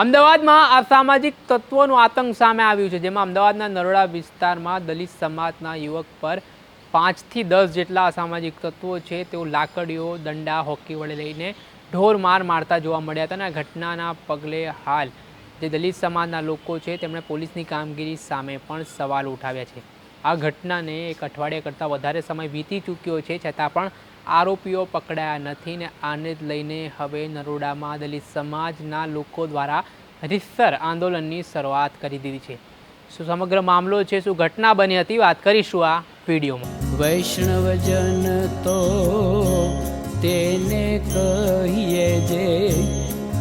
અમદાવાદમાં અસામાજિક તત્વોનું આતંક સામે આવ્યું છે, જેમાં અમદાવાદના નરોડા વિસ્તારમાં દલિત સમાજના યુવક પર પાંચથી દસ જેટલા અસામાજિક તત્વો છે, તેઓ લાકડીઓ, દંડા, હોકી વડે લઈને ઢોર માર મારતા જોવા મળ્યા હતા અને આ ઘટનાના પગલે હાલ જે દલિત સમાજના લોકો છે, તેમણે પોલીસની કામગીરી સામે પણ સવાલ ઉઠાવ્યા છે. આ ઘટનાને એક અઠવાડિયા કરતાં વધારે સમય વીતી ચૂક્યો છે, છતાં પણ આરોપીઓ પકડાયા નથી ને આને લઈને હવે નરોડામાં દલિત સમાજના લોકો દ્વારા રીતસર આંદોલનની શરૂઆત કરી દીધી છે. શું સમગ્ર મામલો છે શું ઘટના બની હતી વાત કરીશું આ વિડીયોમાં. વૈષ્ણવજન તો તેને કહીએ જે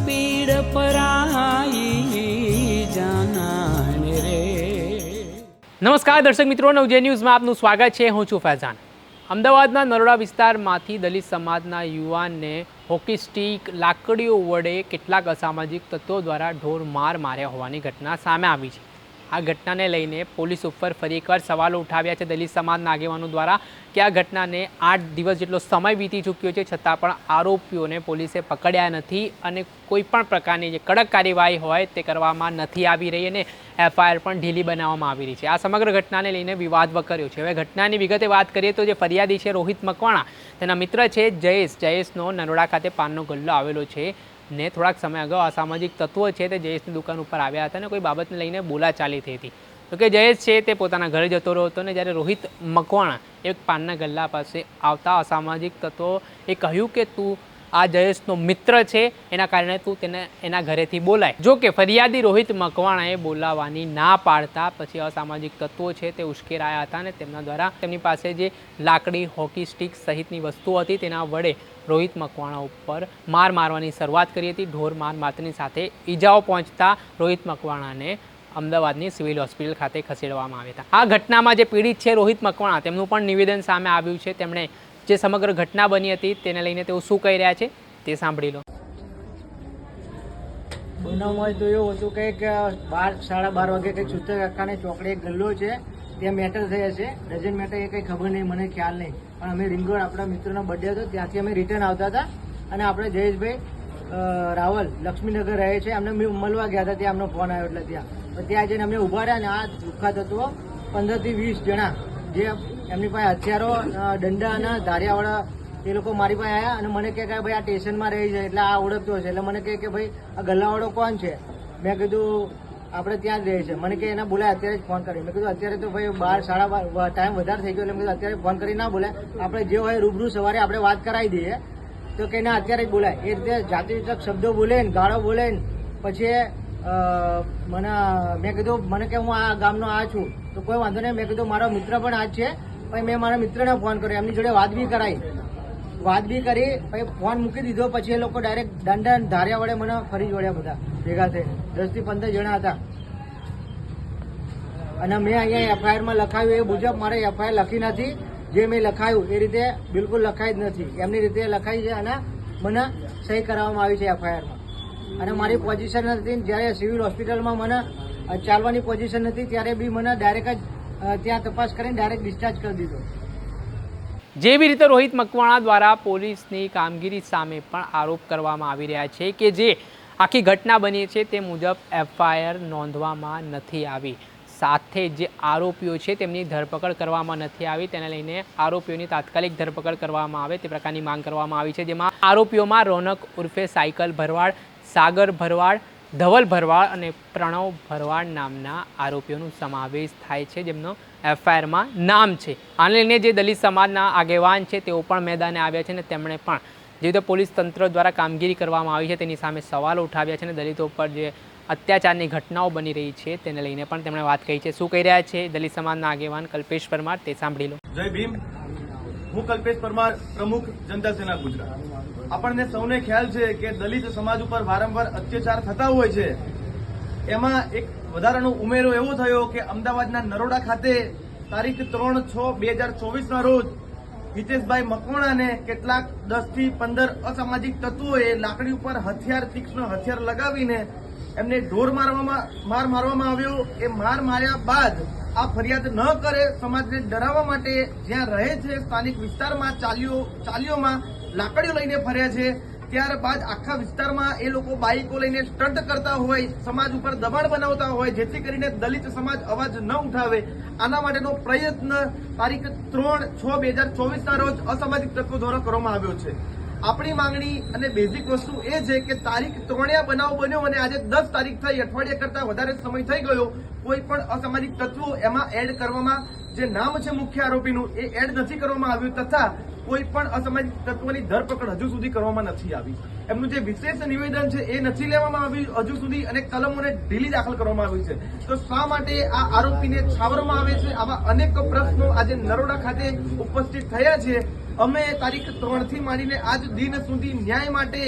પીડ પરાઈ જાનાને રે. નમસ્કાર દર્શક મિત્રો નવજે ન્યૂઝમાં આપનું સ્વાગત છે. હું છું ફૈઝાન. અમદાવાદના નરોડા વિસ્તારમાંથી દલિત સમાજના યુવાનને હોકી સ્ટીક, લાકડીઓ વડે કેટલાક અસામાજિક તત્વો દ્વારા ઢોર માર માર્યા હોવાની ઘટના સામે આવી છે. આ ઘટનાને લઈને પોલીસ ઉપર ફરી એકવાર સવાલો ઉઠાવ્યા છે દલિત સમાજના આગેવાનો દ્વારા કે આ ઘટનાને આઠ દિવસ જેટલો સમય વીતી ચૂક્યો છે છતાં પણ આરોપીઓને પોલીસે પકડ્યા નથી અને કોઈ પણ પ્રકારની જે કડક કાર્યવાહી હોય તે કરવામાં નથી આવી રહી અને એફઆઈઆર પણ ઢીલી બનાવવામાં આવી રહી છે. આ સમગ્ર ઘટનાને લઈને વિવાદ વકર્યો છે. હવે ઘટનાની વિગતે વાત કરીએ તો જે ફરિયાદી છે રોહિત મકવાણા, તેના મિત્ર છે જયેશ. જયેશનો નરોડા ખાતે પાનનો ગલ્લો આવેલો છે. ને થોડાક સમય અગાઉ અસામાજિક તત્વો છે તે જયેશની દુકાન ઉપર આવ્યા હતા અને કોઈ બાબતને લઈને બોલાચાલી થઈ હતી. તો કે જયેશ છે તે પોતાના ઘરે જતો રહ્યો હતો ને જ્યારે રોહિત મકવાણા એક પાનના ગલ્લા પાસે આવતા અસામાજિક તત્વો એ કહ્યું કે તું આ જયેશનો મિત્ર છે, એના કારણે તું તેને એના ઘરેથી બોલાય. જો કે ફરિયાદી રોહિત મકવાણાએ બોલાવવાની ના પાડતા પછી અસામાજિક તત્વો છે તે ઉશ્કેરાયા હતા અને તેમના દ્વારા તેમની પાસે જે લાકડી, હોકી સ્ટિક સહિતની વસ્તુઓ હતી તેના વડે રોહિત મકવાણા ઉપર માર મારવાની શરૂઆત કરી હતી. ઢોર માર માતની સાથે ઈજાઓ પહોંચતા રોહિત મકવાણાને અમદાવાદની સિવિલ હોસ્પિટલ ખાતે ખસેડવામાં આવ્યા હતા. આ ઘટનામાં જે પીડિત છે રોહિત મકવાણા, તેમનું પણ નિવેદન સામે આવ્યું છે. તેમણે જે સમગ્ર ઘટના બની હતી તેને લઈને તેઓ શું કહી રહ્યા છે તે સાંભળી લો. બનાવમાં તો એવું હતું કે બાર, સાડા બાર વાગે કંઈક સુતર કાકાને ચોકડે એક ગલ્લો છે, ત્યાં મેટર થયા છે. ડઝન મેટર એ કંઈ ખબર નહીં, મને ખ્યાલ નહીં. પણ અમે રિંગરોડ આપણા મિત્રનો બર્થડે હતો, ત્યાંથી અમે રિટર્ન આવતા હતા. અને આપણે જયેશભાઈ રાવલ, લક્ષ્મીનગર રહે છે. અમને મળવા ગયા હતા, ત્યાં અમને ફોન આવ્યો એટલે ત્યાં. ત્યાં જઈને અમને ઊભા રહ્યા ને આ દુઃખા તત્વો પંદરથી વીસ જણા જે એમની પાસે હથિયારો દંડા અને ધારિયાવાળા એ લોકો મારી પાસે આવ્યા અને મને કહે કે ભાઈ આ સ્ટેશનમાં રહી છે, એટલે આ ઓળખતો હશે એટલે મને કહે કે ભાઈ, આ ગલ્લાવાળો કોણ છે? મેં કીધું, આપણે ત્યાં જ રહે છે. મને કે એના બોલાય, અત્યારે જ ફોન કરી. મેં કીધું, અત્યારે તો ભાઈ બાર, સાડા બાર ટાઈમ વધારે થઈ ગયો એટલે મેં કીધું, અત્યારે ફોન કરી ના બોલાય. આપણે જે હોય રૂબરૂ સવારે આપણે વાત કરાવી દઈએ. તો કે, ના, અત્યારે જ બોલાય. એ રીતે જાતિ વિચક શબ્દો બોલે ને, ગાળો બોલે ને, પછી મને, મેં કીધું, મને કે હું આ ગામનો આ છું. તો કોઈ વાંધો નહીં, મેં કીધું, મારો મિત્ર પણ આ જ છે. પછી મેં મારા મિત્રને ફોન કર્યો. એમની જોડે વાત બી કરાવી વાત બી કરી, પછી ફોન મૂકી દીધો. પછી એ લોકો ડાયરેક્ટ દંડા ધાર્યા વડે મને ફરી જોડ્યા બધા, ભેગા થઈ દસથી પંદર જણા હતા. અને મેં અહીંયા એફઆઈઆરમાં લખાયું એ મુજબ મારે એફઆઈઆર લખી નથી. જે મેં લખાયું, એ રીતે બિલકુલ લખાઈ જ નથી. એમની રીતે લખાઈ છે અને મને સહી કરાવવામાં આવી છે એફઆઈઆરમાં અને મારી પોઝિશન હતી જ્યારે સિવિલ હોસ્પિટલમાં મને ચાલવાની પોઝિશન નથી ત્યારે બી મને ડાયરેક્ટ જ ત્યાં તપાસ કરીને ડાયરેક્ટ ડિસ્ચાર્જ કરી દીધો. જેવી રીતે રોહિત મકવાણા દ્વારા પોલીસની કામગીરી સામે પણ આરોપ કરવામાં આવી રહ્યા છે કે જે આખી ઘટના બની છે તે મુજબ એફઆઈઆર નોંધવામાં નથી આવી. સાથે જે આરોપીઓ છે તેમની ધરપકડ કરવામાં નથી આવી. તેને લઈને આરોપીઓની તાત્કાલિક ધરપકડ કરવામાં આવે તે પ્રકારની માંગ કરવામાં આવી છે. જેમાં આરોપીઓમાં રોનક ઉર્ફે સાયકલ ભરવાડ, સાગર ભરવાડ ધવલ ભરવાડ અને પ્રણવ ભરવાડ નામના આરોપીઓનો સમાવેશ થાય છે, જેમનો એફઆઈઆરમાં નામ છે. આને લઈને જે દલિત સમાજના આગેવાન છે, તેઓ પણ મેદાને આવ્યા છે અને તેમણે પણ જે રીતે પોલીસ તંત્ર દ્વારા કામગીરી કરવામાં આવી છે, તેની સામે સવાલો ઉઠાવ્યા છે અને દલિતો પર જે અત્યાચારની ઘટનાઓ બની રહી છે, તેને લઈને પણ તેમણે વાત કહી છે. શું કહી રહ્યા છે દલિત સમાજના આગેવાન કલ્પેશ પરમાર? તે સાંભળી લો. જય ભીમ. હું કલ્પેશ પરમાર, પ્રમુખ જનતા સેના ગુજરાત. આપણને સૌને ખ્યાલ છે કે દલિત સમાજ ઉપર વારંવાર અત્યાચાર થતા હોય છે. એમાં એક વધારાનો ઉમેરો એવો થયો કે અમદાવાદના નરોડા ખાતે તારીખ ત્રણ છ બે હજાર ચોવીસના રોજ હિતેશભાઈ મકવાણાને કેટલાક દસથી પંદર અસામાજિક તત્વોએ લાકડી ઉપર હથિયાર, તીક્ષ્ણ હથિયાર લગાવીને એમને ઢોર મારવામાં, માર મારવામાં આવ્યો. એ માર માર્યા બાદ આ ફરિયાદ ન કરે, સમાજને ડરાવવા માટે જ્યાં રહે છે, સ્થાનિક વિસ્તારમાં ચાલીઓ ચાલીઓમાં લાકડીઓ લઈને ફરે છે. ત્યારબાદ આખા વિસ્તારમાં એ લોકો બાઇકો લઈને સ્ટન્ટ કરતા હોય, સમાજ ઉપર દબાણ બનાવતા હોય, જેથી કરીને દલિત સમાજ અવાજ ન ઉઠાવે. આના માટેનો પ્રયત્ન તારીખ ત્રણ છ બે હજાર ચોવીસના રોજ અસામાજિક તત્વો દ્વારા કરવામાં આવ્યો છે. આપણી માંગણી અને બેઝિક વસ્તુ એ છે કે તારીખ ત્રણિયા બનાવ બન્યો અને આજે દસ તારીખ થઈ, અઠવાડિયા કરતા વધારે સમય થઈ ગયો, કોઈ પણ અસામાજિક તત્વો એમાં એડ કરવામાં જે નામ છે મુખ્ય આરોપીનું એ એડ નથી કરવામાં આવ્યું તથા કોઈ પણ અસામાજિક તત્વોની ધરપકડ હજુ સુધી કરવામાં નથી આવી. એમનું જે વિશેષ નિવેદન છે એ નથી લેવામાં આવ્યું. હજુ સુધી અને કલમોને ઢીલી દાખલ કરવામાં આવી છે. તો શા માટે આ આરોપીને છાવરવામાં આવે છે? આવા અનેક પ્રશ્નો આજે નરોડા ખાતે ઉપસ્થિત થયા છે. અમે તારીખ ત્રણથી માંડીને આજ દિન સુધી ન્યાય માટે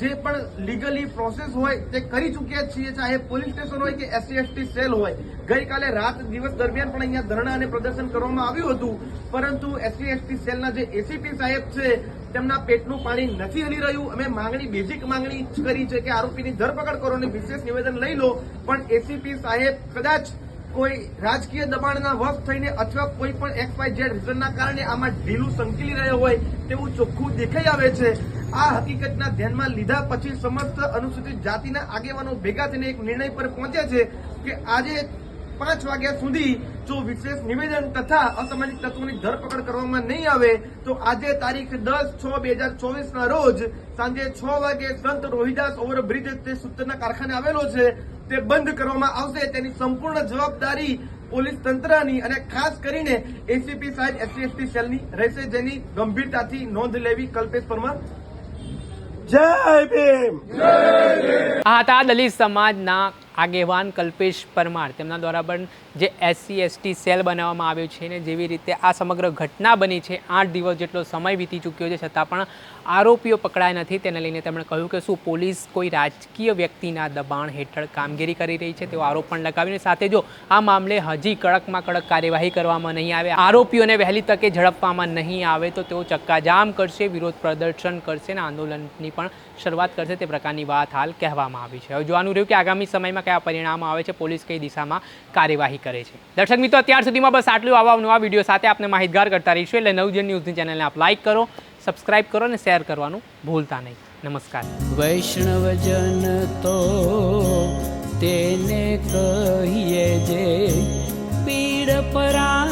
જે પણ લીગલી પ્રોસેસ હોય તે કરી ચૂક્યા છીએ. ચાહે પોલીસ સ્ટેશન હોય કે એસસી, એસટી સેલ હોય. ગઈકાલે રાત દિવસ દરમિયાન પણ અહીંયા ધરણા અને પ્રદર્શન કરવામાં આવ્યું હતું. પરંતુ એસસી, એસટી સેલના જે એસીપી સાહેબ છે, તેમના પેટનું પાણી નથી હલી રહ્યું. અમે માંગણી, બેઝિક માંગણી કરી છે કે આરોપીની ધરપકડ કરો અને વિશેષ નિવેદન લઈ લો. પણ એસીપી સાહેબ કદાચ કોઈ રાજકીય દબાણના વશ થઈને અથવા કોઈ પણ એક્સ વાય ઝેડ રીઝનના કારણે આમાં ઢીલું સંકેલી રહ્યો હોય તેવું ચોખ્ખું દેખાઈ આવે છે. આ હકીકતના ધ્યાનમાં લીધા પછી સમસ્ત અનુસૂચિત જાતિના આગેવાનો ભેગા થઈને એક નિર્ણય પર પહોંચ્યા છે કે આજે પાંચ વાગ્યા સુધી જો વિશેષ નિવેદન તથા અસામાજિક તત્વોની ધરપકડ કરવામાં નહીં આવે, તો આજે તારીખ દસ છ બે હજાર ચોવીસના રોજ સાંજે છ વાગે સંત રોહિદાસ ઓવરબ્રિજ તે સૂત્રના કારખાને આવેલો છે. તે બંધ કરવામાં આવશે. તેની સંપૂર્ણ જવાબદારી પોલીસ તંત્રની અને ખાસ કરીને એસીપી સાહેબ એસસી એસટી સેલની રહેશે જેની ગંભીરતાથી નોંધ લેવી કલ્પેશ પરમાર જય ભીમ! આ હતા દલિત સમાજના આગેવાન કલ્પેશ પરમાર. તેમના દ્વારા પણ જે એસસી, એસટી સેલ બનાવવામાં આવ્યો છે ને, જેવી રીતે આ સમગ્ર ઘટના બની છે, આઠ દિવસ જેટલો સમય વીતી ચૂક્યો છે, છતાં પણ આરોપીઓ પકડાયા નથી. તેને લઈને તેમણે કહ્યું કે શું પોલીસ કોઈ રાજકીય વ્યક્તિના દબાણ હેઠળ કામગીરી કરી રહી છે? તેવો આરોપ પણ લગાવીને સાથે જો આ મામલે હજી કડકમાં કડક કાર્યવાહી કરવામાં નહીં આવે, આરોપીઓને વહેલી તકે ઝડપવામાં નહીં આવે, તો તેઓ ચક્કાજામ કરશે, વિરોધ પ્રદર્શન કરશે અને આંદોલનની પણ શરૂઆત કરશે તે પ્રકારની વાત હાલ કહેવામાં આવી છે. હવે જોવાનું રહ્યું કે આગામી સમયમાં કયા પરિણામો આવે છે, પોલીસ કઈ દિશામાં કાર્યવાહી કરે છે. દર્શક મિત્રો, અત્યાર સુધીમાં બસ આટલું આવા નવા વીડિયો સાથે આપને માહિતગાર કરતા રહીશું. એટલે નવજન ન્યૂઝની ચેનલને આપ લાઇક કરો સબસ્ક્રાઇબ કરો અને શેર કરવાનું ભૂલતા નહીં. નમસ્કાર. વૈષ્ણવજન તો તેને કહીએ જે પીડ પરા